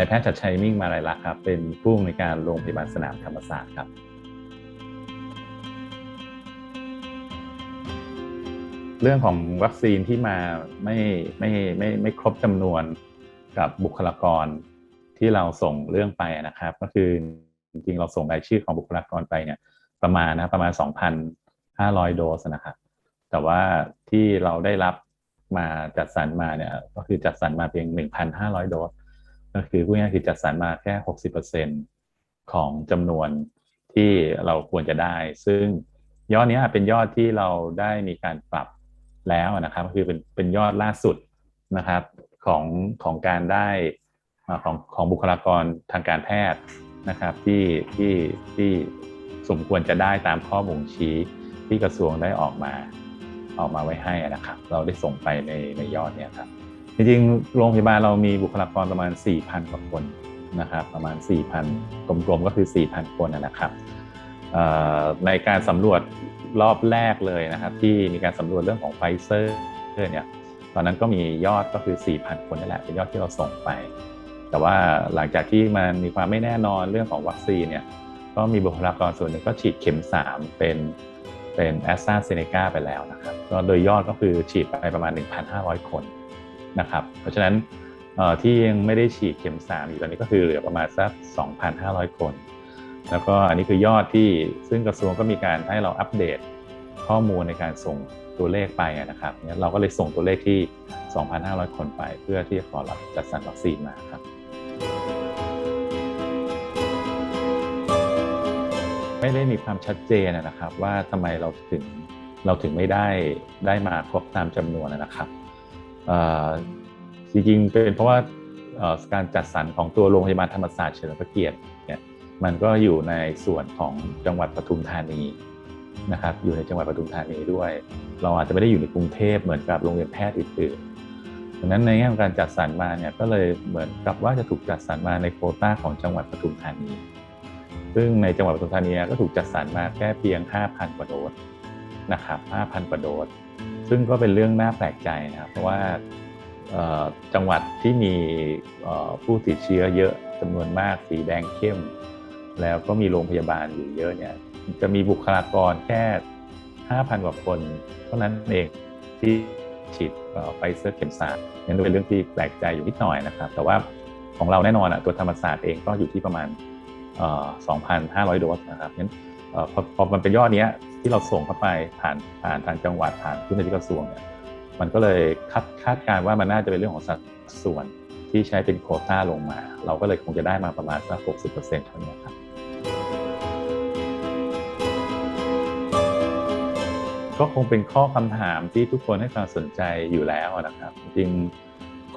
นายแพทย์ชัดชัยมิ่งมาลายลักษณ์ครับ เป็นผู้อำนวยการโรงพยาบาลสนามธรรมศาสตร์ครับ เรื่องของวัคซีนที่มาไม่ไม่ไม่ไม่ครบจำนวนกับบุคลากรที่เราส่งเรื่องไปนะครับ ก็คือจริงๆเราส่งรายชื่อของบุคลากรไปเนี่ยประมาณนะประมาณ 2,500 โดสนะครับ แต่ว่าที่เราได้รับมาจัดสรรมาเนี่ยก็คือจัดสรรมาเพียง 1,500 โดส ก็คือพูดง่ายคือจัดสรรมาแค่60%ของจำนวนที่เราควรจะได้ ซึ่งยอดนี้เป็นยอดที่เราได้มีการปรับแล้วนะครับก็คือเป็นเป็นยอดล่าสุดนะครับของของการได้ของของบุคลากรทางการแพทย์นะครับที่ที่ที่สมควรจะได้ตามข้อบ่งชี้ที่กระทรวงได้ออกมาออกมาไว้ให้นะครับ เราได้ส่งไปในในยอดเนี่ยครับ จริงๆ โรงพยาบาลเรามีบุคลากรประมาณ 4,000กว่าคนนะครับ ประมาณ 4,000กลมๆก็คือ 4,000 คนนะครับในการสำรวจรอบแรกเลยนะครับ ที่มีการสำรวจเรื่องของไฟเซอร์เนี่ยตอนนั้นก็มียอดก็คือ 4,000 คนนั่นแหละเป็นยอดที่เราส่งไป แต่ว่าหลังจากที่มันมีความไม่แน่นอนเรื่องของวัคซีนเนี่ยก็มีบุคลากรส่วนหนึ่งก็ฉีดเข็ม 3 เป็นเป็นแอสตราเซเนกาไปแล้วนะครับก็โดยยอดก็คือฉีดไปประมาณ 1,500 คน นะครับ เพราะฉะนั้นที่ยังไม่ได้ฉีดเข็ม 3 อยู่ตอนนี้ก็คือเหลือประมาณสัก 2,500 คน แล้วก็อันนี้คือยอดที่ซึ่งกระทรวงก็มีการให้เราอัปเดตข้อมูลในการส่งตัวเลขไปนะครับงั้นเราก็เลยส่งตัวเลขที่ 2,500 คนไป เพื่อที่จะขอรับจัดสรรวัคซีนมาครับ ไม่ได้มีความชัดเจนนะครับว่าทำไมเราถึงเราถึงไม่ได้ได้มาครบตามจำนวนนะครับ จริงๆเป็นเพราะว่าการจัดสรรของตัวโรงพยาบาลธรรมศาสตร์เฉลิมพระเกียรติเนี่ยมันก็อยู่ในส่วนของจังหวัดปทุมธานีนะครับอยู่ในจังหวัดปทุมธานีด้วย เราอาจจะไม่ได้อยู่ในกรุงเทพเหมือนกับโรงเรียนแพทย์อื่นๆดังนั้นในแง่ของการจัดสรรมาเนี่ยก็เลยเหมือนกับว่าจะถูกจัดสรรมาในโควต้าของจังหวัดปทุมธานี ซึ่งในจังหวัดปทุมธานีก็ถูกจัดสรรมาแค่เพียง 5,000 กว่าโดสนะครับ 5,000 กว่าโดส ซึ่งก็เป็นเรื่องน่าแปลกใจนะครับเพราะว่าจังหวัดที่มีผู้ติดเชื้อเยอะจำนวนมากสีแดงเข้ม แล้วก็มีโรงพยาบาลอยู่เยอะเนี่ยจะมีบุคลากรแค่ 5,000 กว่าคน เท่านั้นเองที่ฉีดไฟเซอร์เข็มสามนั่นเป็นเรื่องที่แปลกใจอยู่นิดหน่อยนะครับ แต่ว่าของเราแน่นอนอะตัวธรรมศาสตร์เองก็อยู่ที่ประมาณ 2,500 โดสนะครับงั้น พอพอมันเป็นยอดนี้ที่เราส่งเข้าไปผ่านผ่านทางจังหวัดผ่านผู้นที่กระทรวงเนี่ยมันก็เลยคาดคาดการว่ามันน่าจะเป็นเรื่องของสัดส่วนที่ใช้เป็นโคต้าลงมา เราก็เลยคงจะได้มาประมาณสัก60%เท่านี้ครับก็คงเป็นข้อคำถามที่ทุกคนให้ความสนใจอยู่แล้วนะครับ จริง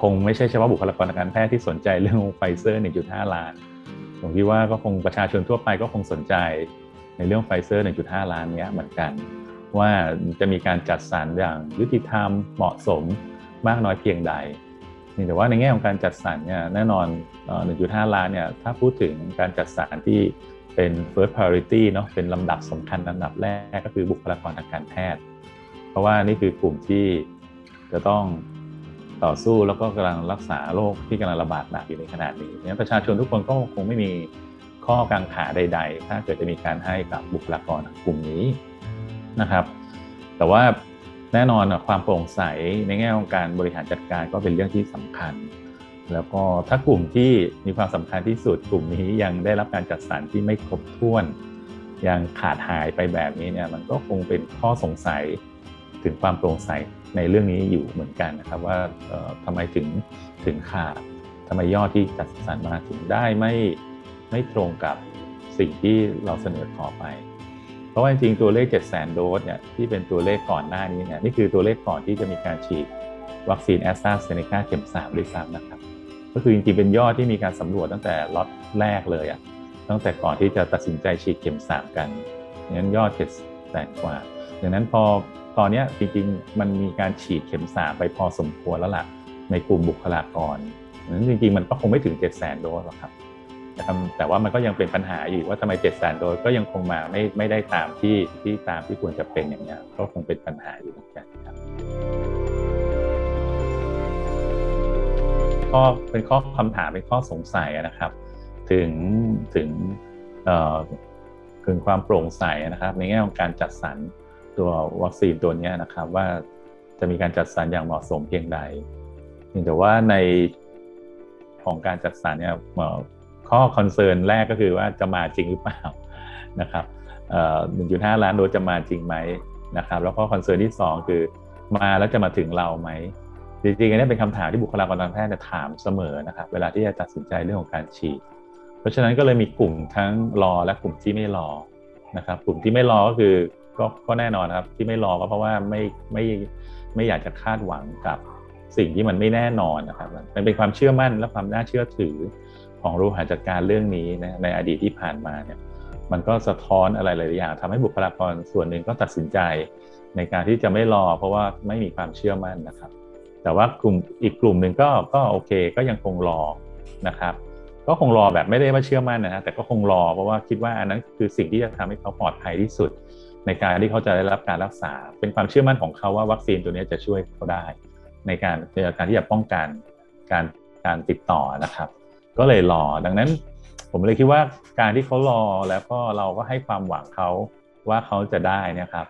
คงไม่ใช่เฉพาะบุคลากรทางการแพทย์ที่สนใจเรื่องไฟเซอร์ 1.5 ล้าน ผมคิดว่าก็คงประชาชนทั่วไปก็คงสนใจ ในเรื่องไฟเซอร์ 1.5 ล้านเนี้ยเหมือนกัน ว่าจะมีการจัดสรรอย่างยุติธรรมเหมาะสมมากน้อยเพียงใดนี่แต่ว่าในแง่ของการจัดสรรเนี่ยแน่นอน 1.5 ล้านเนี่ยถ้าพูดถึงการจัดสรรที่เป็น first priority เนาะเป็นลำดับสำคัญลำดับแรกก็คือบุคลากรทางการแพทย์ เพราะว่านี่คือกลุ่มที่จะต้องต่อสู้แล้วก็กำลังรักษาโรคที่กำลังระบาดหนักอยู่ในขณะนี้เนี่ยประชาชนทุกคนก็คงไม่มี ข้อกังขาใด ๆ ถ้าเกิดจะมีการให้กับบุคลากรกลุ่มนี้นะครับ แต่ว่าแน่นอนความโปร่งใสในแง่ของการบริหารจัดการก็เป็นเรื่องที่สำคัญ แล้วก็ถ้ากลุ่มที่มีความสำคัญที่สุดกลุ่มนี้ยังได้รับการจัดสรรที่ไม่ครบถ้วน ยังขาดหายไปแบบนี้เนี่ยมันก็คงเป็นข้อสงสัยถึงความโปร่งใสในเรื่องนี้อยู่เหมือนกันนะครับ ว่าทำไมถึงถึงขาดทำไมยอดที่จัดสรรมาถึงได้ไม่ ไม่ตรงกับสิ่งที่เราเสนอขอไป เพราะว่าจริงๆตัวเลข7 0 0 0 0 0โดสเนี่ยที่เป็นตัวเลขก่อนหน้านี้เนี่ยนี่คือตัวเลขก่อนที่จะมีการฉีดวัคซีนแอสตราเซเนกาเข็ม3ด้วยซ้ำนะครับ ก็คือจริงๆเป็นยอดที่มีการสำรวจตั้งแต่ล็อตแรกเลยอะตั้งแต่ก่อนที่จะตัดสินใจฉีดเข็มสามกันงั้นยอดเจ็ดแสนกว่าดังนั้นพอตอนนี้จริงๆมันมีการฉีดเข็มสามไปพอสมควรแล้วล่ะในกลุ่มบุคลากรนั้นจริงๆมันก็คงไม่ถึง 7 0 0 0 0 0 โดสหรอกครับ แต่ว่ามันก็ยังเป็นปัญหาอยู่ว่าทำไม7 0 0 0 0โดสก็ยังคงมาไม่ไม่ได้ตามที่ที่ตามที่ควรจะเป็นอย่างนี้ก็คงเป็นปัญหาอยู่เหมือนกันครับข้อเป็นข้อคำถามเป็นข้อสงสัยนะครับ ถึงถึงถึงความโปร่งใสนะครับ ในแง่ของการจัดสรรตัววัคซีนตัวนี้นะครับว่าจะมีการจัดสรรอย่างเหมาะสมเพียงใดแต่ว่าในของการจัดสรรเนี่ย ข้อคอนเซิร์นแรกก็คือว่าจะมาจริงหรือเปล่านะครับหนึ่งจุดห้าล้านโดสจะมาจริงไหมนะครับ แล้วก็คอนเซิร์นที่ 2 คือมาแล้วจะมาถึงเราไหมจริงๆอันนี้เป็นคำถามที่บุคลากรทางแพทย์จะถามเสมอนะครับ เวลาที่จะตัดสินใจเรื่องของการฉีด เพราะฉะนั้นก็เลยมีกลุ่มทั้งรอและกลุ่มที่ไม่รอนะครับ กลุ่มที่ไม่รอก็คือก็ก็แน่นอนครับที่ไม่รอก็เพราะว่าไม่ไม่ไม่อยากจะคาดหวังกับสิ่งที่มันไม่แน่นอนนะครับมันเป็นความเชื่อมั่นและความน่าเชื่อถือ ของรูหาจัดการเรื่องนี้นะในอดีตที่ผ่านมาเนี่ยมันก็สะท้อนอะไรหลายอย่างทำให้บุคลากรส่วนหนึ่งก็ตัดสินใจ ในการที่จะไม่รอ เพราะว่าไม่มีความเชื่อมั่นนะครับ แต่ว่ากลุ่มอีกกลุ่มหนึ่งก็ก็โอเค ก็ยังคงรอนะครับก็คงรอแบบไม่ได้ว่าเชื่อมั่นนะฮะแต่ก็คงรอเพราะว่าคิดว่าอันนั้นคือสิ่งที่จะทำให้เขาปลอดภัยที่สุด ในการที่เขาจะได้รับการรักษา เป็นความเชื่อมั่นของเขาว่าวัคซีนตัวนี้จะช่วยเขาได้ ในการในการที่จะป้องกันการการติดต่อนะครับ ก็เลยรอ ดังนั้นผมเลยคิดว่าการที่เขารอแล้วก็เราก็ให้ความหวังเขาว่าเขาจะได้นะครับ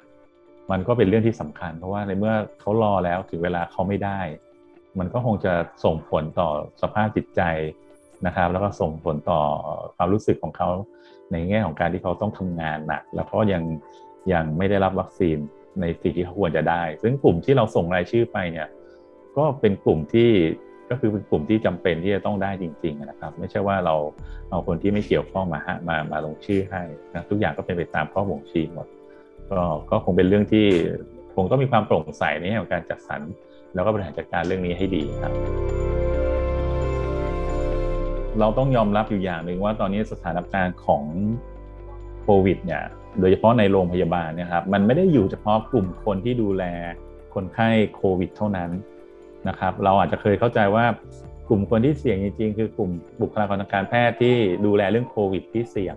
มันก็เป็นเรื่องที่สำคัญ เพราะว่าในเมื่อเขารอแล้วถึงเวลาเขาไม่ได้ มันก็คงจะส่งผลต่อสภาพจิตใจนะครับ แล้วก็ส่งผลต่อความรู้สึกของเขาในแง่ของการที่เขาต้องทำงานหนัก แล้วก็ยังยังไม่ได้รับวัคซีนในสิ่งที่เขาควรจะได้ ซึ่งกลุ่มที่เราส่งรายชื่อไปเนี่ย ก็เป็นกลุ่มที่ ก็คือเป็นกลุ่มที่จำเป็นที่จะต้องได้จริง ๆ นะครับ ไม่ใช่ว่าเราเอาคนที่ไม่เกี่ยวข้องมาฮะมามาลงชื่อให้นะทุกอย่างก็เป็นไปตามข้อบ่งชี้หมด ก็ก็คงเป็นเรื่องที่คงต้องมีความโปร่งใสในแง่ของการจัดสรรแล้วก็บริหารจัดการเรื่องนี้ให้ดีครับ เราต้องยอมรับอยู่อย่างหนึ่งว่าตอนนี้สถานการณ์ของโควิดเนี่ยโดยเฉพาะในโรงพยาบาลเนี่ยครับมันไม่ได้อยู่เฉพาะกลุ่มคนที่ดูแลคนไข้โควิด เท่านั้น นะครับ เราอาจจะเคยเข้าใจว่ากลุ่มคนที่เสี่ยงจริงๆ คือกลุ่มบุคลากรทางการแพทย์ที่ดูแลเรื่องโควิดที่เสี่ยง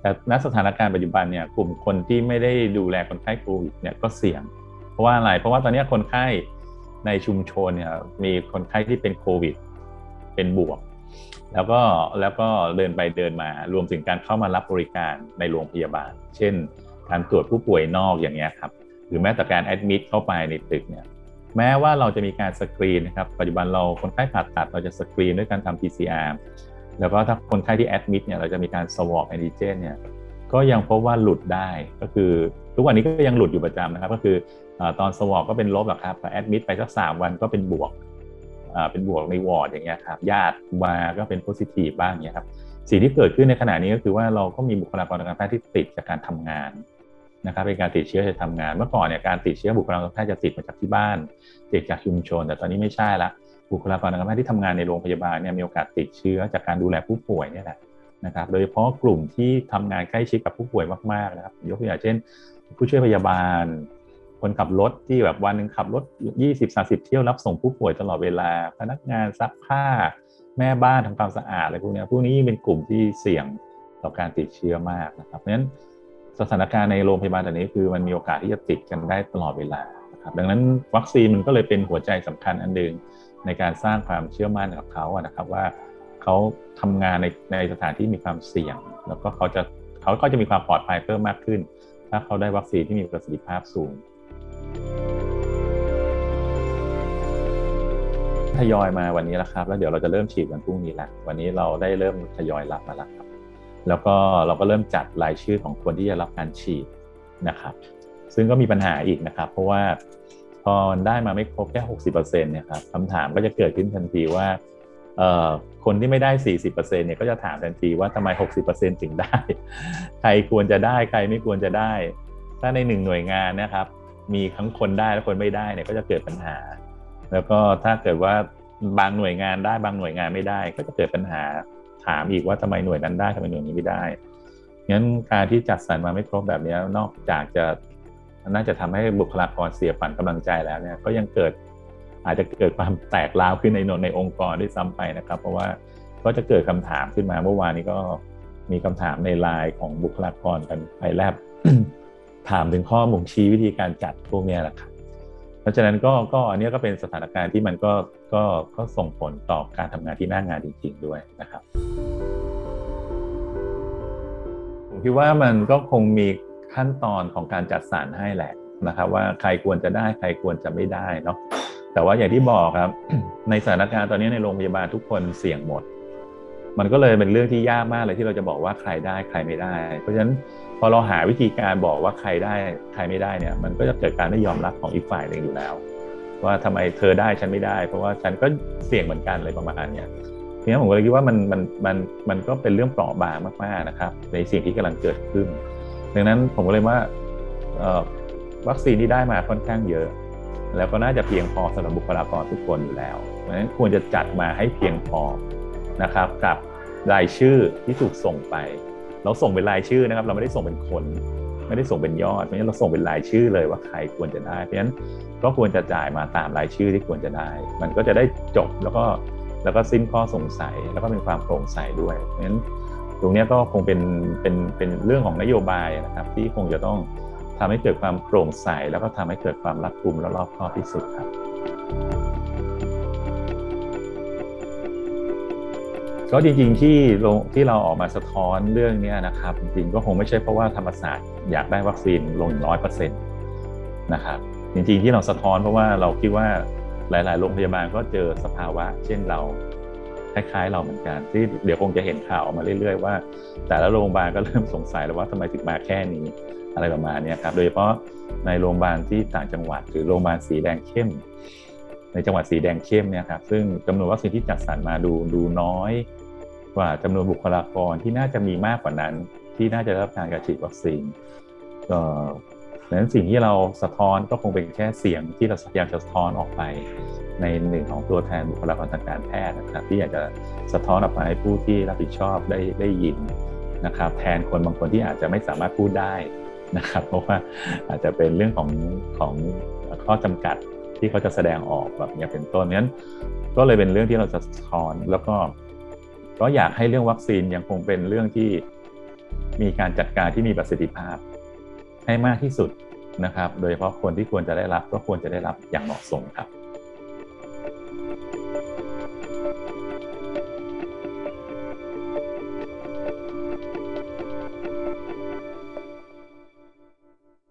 แต่ณสถานการณ์ปัจจุบันเนี่ยกลุ่มคนที่ไม่ได้ดูแลคนไข้โควิดเนี่ยก็เสี่ยง เพราะว่าอะไร เพราะว่าตอนนี้คนไข้ในชุมชนเนี่ยมีคนไข้ที่เป็นโควิด เป็นบวก แล้วก็แล้วก็เดินไปเดินมารวมถึงการเข้ามารับบริการในโรงพยาบาล เช่น การตรวจผู้ป่วยนอกอย่างเงี้ยครับหรือแม้แต่การแอดมิดเข้าไปในตึกเนี่ย แม้ว่าเราจะมีการสกรีนนะครับปัจจุบันเราคนไข้ผ่าตัดเราจะสกรีนด้วยการทำ PCR แล้วก็ถ้าคนไข้ที่แอดมิดเนี่ยเราจะมีการสวอปแอนติเจนเนี่ยก็ยังพบว่าหลุดได้ก็คือ ทุกวันนี้ก็ยังหลุดอยู่ประจำนะครับ ก็คือตอนสวอปก็เป็นลบหรอกครับแอดมิดไปสักสามวันก็เป็นบวกเป็นบวกในวอร์ดอย่างเงี้ยครับญาติมาก็เป็นโพซิทีฟบ้างเนี่ยครับสิ่งที่เกิดขึ้นในขณะนี้ก็คือว่าเราก็มีบุคลากรทางการแพทย์ที่ติดจากการทำงาน นะครับเป็นการติดเชื้อจะทำงาน เมื่อก่อนเนี่ยการติดเชื้อบุคลากรทางการแพทย์จะติดมาจากที่บ้าน ติดจากชุมชน แต่ตอนนี้ไม่ใช่ละบุคลากรทางการแพทย์ที่ทำงานในโรงพยาบาลเนี่ยมีโอกาสติดเชื้อจากการดูแลผู้ป่วยเนี่ยแหละนะครับโดยเฉพาะกลุ่มที่ทำงานใกล้ชิดกับผู้ป่วยมากๆนะครับยกตัวอย่างเช่น ผู้ช่วยพยาบาล คนขับรถที่แบบวันหนึ่งขับรถ 20-30 เที่ยวรับส่งผู้ป่วยตลอดเวลา พนักงานซักผ้า แม่บ้านทำความสะอาดอะไรพวกนี้พวกนี้เป็นกลุ่มที่เสี่ยงต่อการติดเชื้อมากนะครับเพราะฉะนั้น สถานการณ์ในโรงพยาบาลตอนนี้คือมันมีโอกาสที่จะติดกันได้ตลอดเวลาครับดังนั้นวัคซีนมันก็เลยเป็นหัวใจสำคัญอันหนึ่งในการสร้างความเชื่อมั่นกับเขาอะนะครับว่าเขาทำงานในในสถานที่มีความเสี่ยง แล้วก็เขาจะเขาก็จะมีความปลอดภัยเพิ่มมากขึ้น ถ้าเขาได้วัคซีนที่มีประสิทธิภาพสูงทยอยมาวันนี้แล้วครับ แล้วเดี๋ยวเราจะเริ่มฉีดวันพรุ่งนี้ละวันนี้เราได้เริ่มทยอยรับมาแล้วครับ แล้วก็เราก็เริ่มจัดรายชื่อของคนที่จะรับการฉีดนะครับ ซึ่งก็มีปัญหาอีกนะครับ เพราะว่าพอได้มาไม่ครบแค่ 60%เนี่ยครับคำถามก็จะเกิดขึ้นทันทีว่าคนที่ไม่ได้ 40%เนี่ยก็จะถามทันทีว่าทำไม 60%ถึงได้ ใครควรจะได้ใครไม่ควรจะได้ ถ้าในหนึ่งหน่วยงานนะครับ มีทั้งคนได้และคนไม่ได้เนี่ยก็จะเกิดปัญหา แล้วก็ถ้าเกิดว่าบางหน่วยงานได้บางหน่วยงานไม่ได้ ก็จะเกิดปัญหา ถามอีกว่าทำไมหน่วยนั้นได้ทำไมหน่วยนี้ไม่ได้งั้นการที่จัดสรรมาไม่ครบแบบนี้นอกจากจะน่าจะทำให้บุคลากรเสียฝันกำลังใจแล้วเนี่ยก็ยังเกิดอาจจะเกิดความแตกร้าวขึ้นในนในองค์กรด้วยซ้ำไปนะครับ เพราะว่าก็จะเกิดคำถามขึ้นมาเมื่อวานนี้ก็มีคำถามในไลน์ของบุคลากรกันไปแลบถามถึงข้อบ่งชี้วิธีการจัดพวกนี้แหละครับเพราะฉะนั้นก็ก็อันนี้ก็เป็นสถานการณ์ที่มันก็ก็ก็ส่งผลต่อการทำงานที่หน้างานจริง ๆ ด้วยนะครับ ผมคิดว่ามันก็คงมีขั้นตอนของการจัดสรรให้แหละนะครับ ว่าใครควรจะได้ใครควรจะไม่ได้เนาะแต่ว่าอย่างที่บอกครับ ในสถานการณ์ตอนนี้ในโรงพยาบาลทุกคนเสี่ยงหมด มันก็เลยเป็นเรื่องที่ยากมากเลยที่เราจะบอกว่าใครได้ใครไม่ได้ เพราะฉะนั้นพอเราหาวิธีการบอกว่าใครได้ใครไม่ได้เนี่ย มันก็จะเกิดการไม่ยอมรับของอีกฝ่ายหนึ่งอยู่แล้ว ว่าทำไมเธอได้ฉันไม่ได้ เพราะว่าฉันก็เสี่ยงเหมือนกันเลยประมาณเนี้ย ทีนี้ผมก็เลยคิดว่ามันมันมันมันก็เป็นเรื่องเปราะบางมากๆนะครับ ในสิ่งที่กำลังเกิดขึ้น ดังนั้นผมก็เลยว่าวัคซีนที่ได้มาค่อนข้างเยอะ แล้วก็น่าจะเพียงพอสำหรับบุคลากรทุกคนอยู่แล้วเพราะฉะนั้นควรจะจัดมาให้เพียงพอนะครับ กับรายชื่อที่ถูกส่งไป เราส่งเป็นรายชื่อนะครับ เราไม่ได้ส่งเป็นคนไม่ได้ส่งเป็นยอดเพราะฉะนั้นเราส่งเป็นรายชื่อเลยว่าใครควรจะได้เพราะฉะนั้นก็ควรจะจ่ายมาตามรายชื่อที่ควรจะได้ มันก็จะได้จบแล้วก็ แล้วก็สิ้นข้อสงสัยแล้วก็เป็นความโปร่งใสด้วยเพราะฉะนั้นตรงนี้ก็คงเป็นเป็นเป็นเรื่องของนโยบายนะครับ ที่คงจะต้องทำให้เกิดความโปร่งใสแล้วก็ทำให้เกิดความรัดกุมและรอบคอบที่สุดครับ ก็จริงๆที่ที่เราออกมาสะท้อนเรื่องนี้นะครับ จริงๆก็คงไม่ใช่เพราะว่าธรรมศาสตร์อยากได้วัคซีนลงร้อยเปอร์เซ็นต์นะครับจริงๆที่เราสะท้อนเพราะว่าเราคิดว่า หลาย ๆ โรงพยาบาลก็เจอสภาวะ เช่นเราคล้าย ๆ เราเหมือนกันที่เดี๋ยวคงจะเห็นข่าวออกมาเรื่อย ๆ ว่า แต่ละโรงพยาบาลก็เริ่มสงสัยแล้วว่าทำไมถึงมาแค่นี้อะไรประมาณนี้ครับโดยเฉพาะในโรงพยาบาลที่ต่างจังหวัดหรือโรงพยาบาลสีแดงเข้ม ในจังหวัดสีแดงเข้มเนี่ยครับซึ่งจำนวนวัคซีนที่จัดสรรมาดูดูน้อยกว่าจำนวนบุคลากรที่น่าจะมีมากกว่านั้น ที่น่าจะรับการการฉีดวัคซีน ดังนั้นสิ่งที่เราสะท้อนก็คงเป็นแค่เสียงที่เราพยายามจะสะท้อนออกไป ในหนึ่งของตัวแทนบุคลากรทางการแพทย์นะครับที่อยากจะสะท้อนออกมาให้ผู้ที่รับผิดชอบได้ได้ยินนะครับ แทนคนบางคนที่อาจจะไม่สามารถพูดได้นะครับ เพราะว่าอาจจะเป็นเรื่องของของข้อจำกัดที่เขาจะแสดงออกแบบนี้เป็นต้นนั้น ก็เลยเป็นเรื่องที่เราจะสะท้อนแล้วก็ก็อยากให้เรื่องวัคซีนยังคงเป็นเรื่องที่มีการจัดการที่มีประสิทธิภาพ ให้มากที่สุดนะครับ โดยเฉพาะคนที่ควรจะได้รับก็ควรจะได้รับอย่างเหมาะสมครับ